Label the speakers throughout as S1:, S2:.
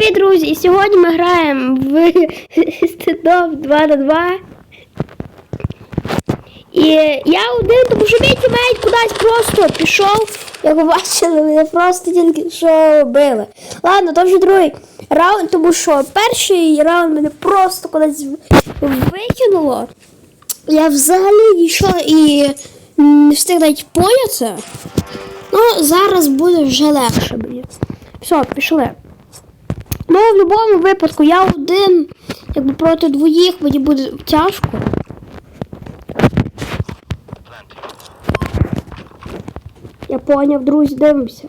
S1: Привіт, друзі! І сьогодні ми граємо в стендоп 2 на 2. І я один, тому що мій тімейт кудись просто пішов. Як ви бачили, мене просто тільки що били. Ладно, то вже другий раунд, тому що перший раунд мене просто кудись викинуло. Я взагалі нічого і не встиг навіть поняти. Ну, зараз буде вже легше мені. Все, пішли. Ну, в будь-якому випадку я один, якби проти двоїх мені буде тяжко. Я поняв, друзі, дивимося.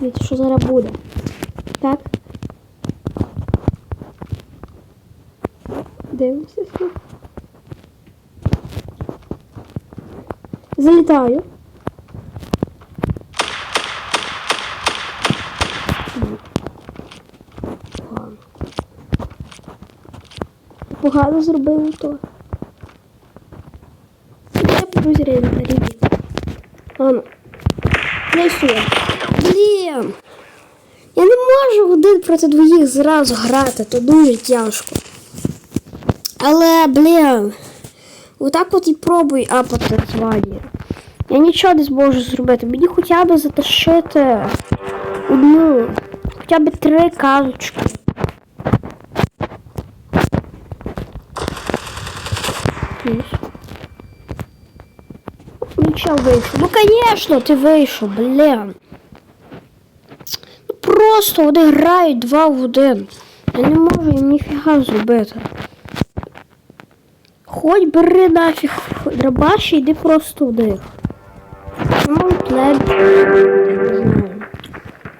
S1: Дивіться, що зараз буде. Так. Дивимося. Залітаю. Погано. Погано зробили то. Я подрузі ребят. Ану. Не сюди. Блін. Я не можу один проти двоїх зразу грати, то дуже тяжко. Але, блін. Отак от і пробуй апати звання. Я нічого не зможу зробити. Мені хоча б затащити одну, хоча б три казочки. Нічого вийшов. Ну, звісно, ти вийшов, блін. Ну, просто вони грають два в один. Я не можу їм ніфіга зробити. Хоч бери нафіг драбаші, йди просто в них. Ну, знаю.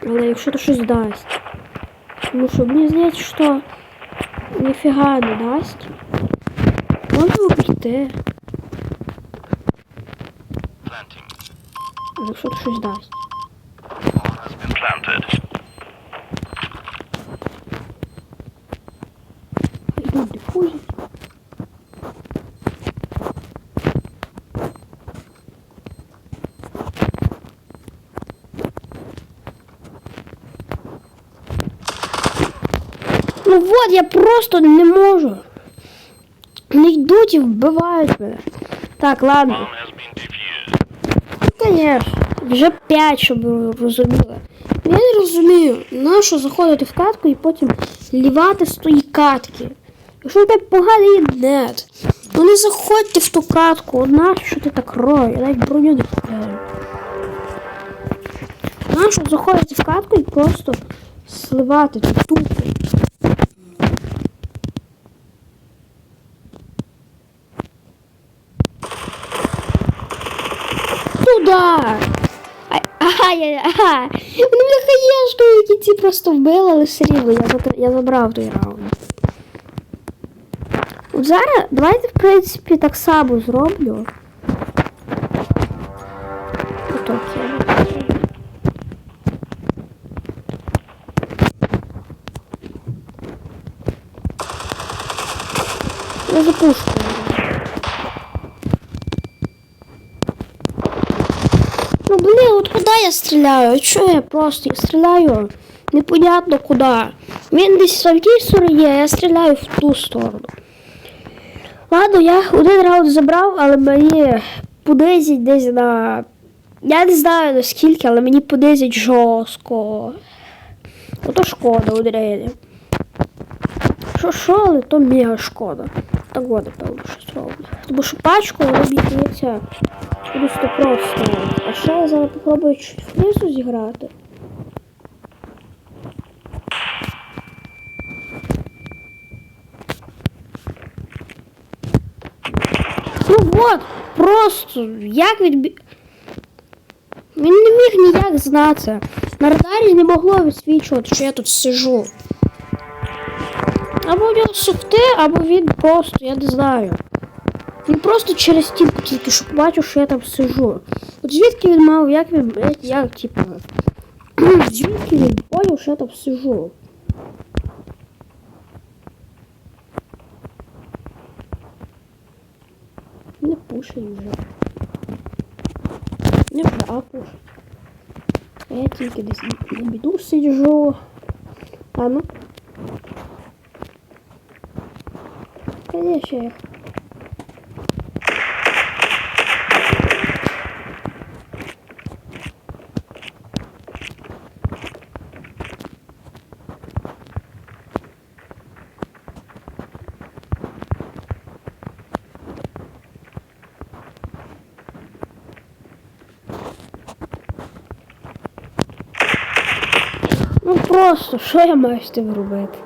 S1: Але якщо то щось дасть. Тому що мені здається, що ніфіга не дасть. Можна. Але якщо то щось дасть.
S2: has been
S1: Ну вот, я просто не можу. Вони йдуть і вбивають мене. Так, ладно. Конечно. Вже 5, щоб ви розуміли. Я не розумію, нащо заходити в катку і потім лівати з тої катки. Якщо у тебе поганий нет, ну не заходьте в ту катку, одна, що ти так робиш, я навіть броню не купляю. Нащо заходити в катку і просто сливати тут тупо. Туда! Ай, Ага, я, ага. Вони мене хаєшкою в кінці просто вбили, але все рівно я, зат- я забрав той раунд. От зараз давайте, в принципі, так само зроблю. Отак я. Я запушку. Я стреляю? Чё я просто я стреляю? Непонятно куда. Він десь в тій стороні, а я стріляю в ту сторону. Ладно, я один раунд забрав, але мені подизять десь на. Я не знаю наскільки, але мені подизять жорстко. Ото шкода ударили. Що що, але то мега шкода. От, напевно, щось роблю. Тому що пачку здається просто просто. А ще я зараз попробую чуть внизу зіграти. Ну от, просто як відбі... Він не міг ніяк знати. На радарі не могло відсвічувати, що я тут сижу. Або нього софти, або він просто, я не знаю. Він просто через стінку тільки що побачив, що я там сижу. От звідки він мав, як він, як, як типу. Звідки він поняв, що я там сижу? Не пушить вже. апу. А я тільки десь на біду сиджу. А ну. Конечно. Ну просто, що я маю з тим робити?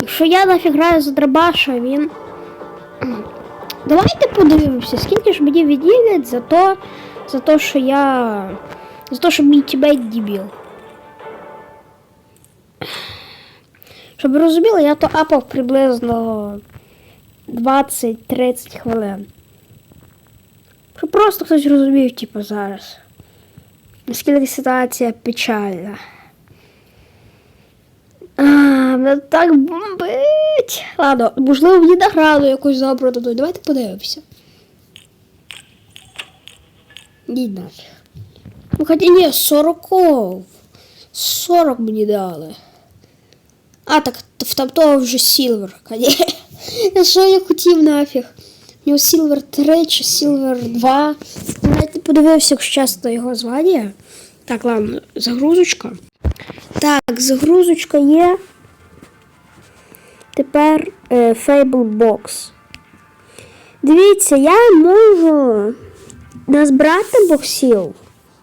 S1: Якщо я нафіг граю за драбаша, він. Давайте подивимося, скільки ж мені відділять за то, за то, що я. За те, що мій тімейт дебіл. Щоб ви розуміли, я то апав приблизно 20-30 хвилин. Щоб просто хтось розумів, типу, зараз. Наскільки ситуація печальна. Мене так бомбить. Ладно, можливо, мені награду якусь добру дадуть. Давайте подивимося. Ні. Ну, хоча ні, 40. 40 мені дали. А, так в там того вже Сілвер, конечно. Що я хотів нафіг? У нього Сілвер 3 чи Сілвер 2. Навіть не подивився, якщо чесно, його звання. Так, ладно, загрузочка. Так, загрузочка є. Тепер е, Fable Box. Дивіться, я можу назбирати боксів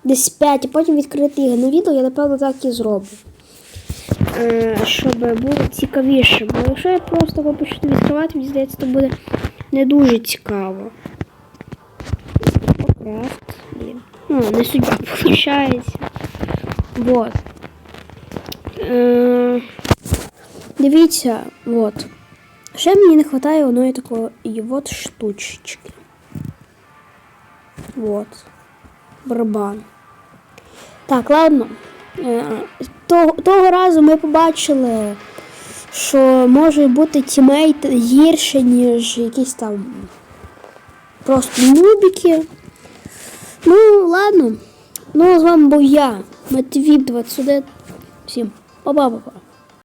S1: десь 5, і потім відкрити їх на відео, я напевно так і зроблю. Е, щоб було цікавіше. Бо якщо я просто почну відкривати, мені здається, це буде не дуже цікаво. Крафт. Ну, не судьба виходить. Вот. Е, дивіться, вот. Ще мені не вистачає одної такої вот штучечки. Вот. Барабан. Так, ладно. Е, того, того разу ми побачили, що може бути тімейт гірше, ніж якісь там просто нубіки. Ну, ладно. Ну, з вами був я, Матвій 21. Всім па-па-па-па.